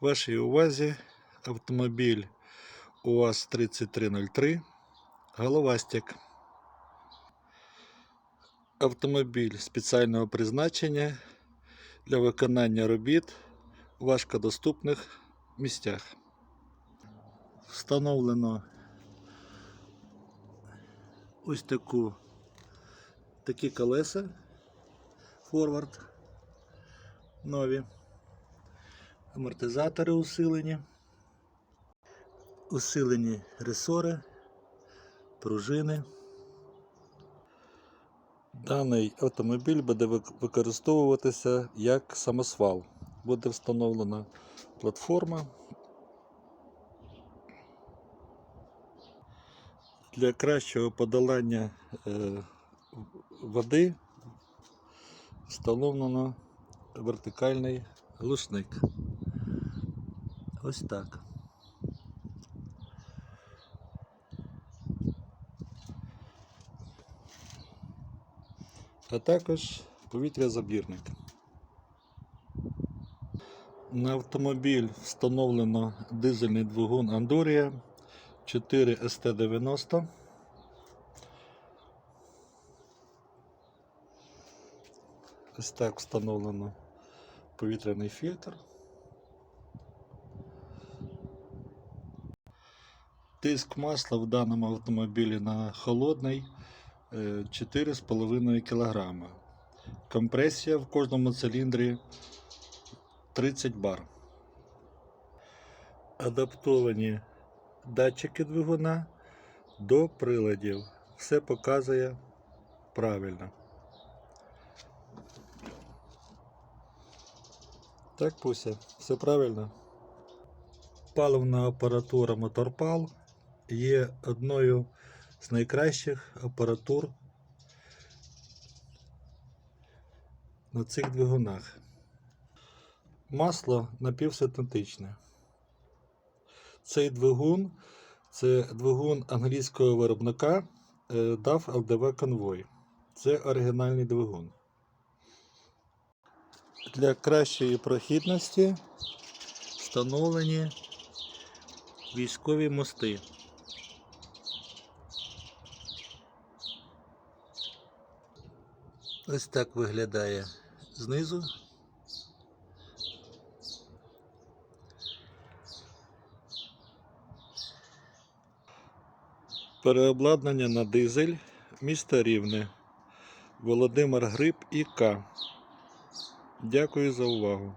Вашій увазі автомобіль УАЗ-3303 Головастик. Автомобіль спеціального призначення для виконання робіт у важкодоступних місцях. Встановлено ось таку такі колеса форвард нові. Амортизатори усилені. Усилені ресори, пружини. Даний автомобіль буде використовуватися як самосвал. Буде встановлена платформа. Для кращого подолання е, води встановлено вертикальний глушник. Ось так. А також повітрязабірник. На автомобіль встановлено дизельний двигун Андорія 4 ST90. Ось так встановлено повітряний фільтр. Тиск масла в даному автомобілі на холодний е, 4,5 кг. Компресія в кожному циліндрі 30 бар. Адаптовані датчики двигуна до приладів. Все показує правильно. Так, Пуся, все правильно. Паливна апаратура Моторпал є одною з найкращих апаратур на цих двигунах. Масло напівсинтетичне. Цей двигун це двигун англійського виробника DAF LDV Convoy. Це оригінальний двигун. Для кращої прохідності встановлені військові мости. Ось так виглядає знизу. Переобладнання на дизель місто Рівне. Володимир Гриб і К. Дякую за увагу.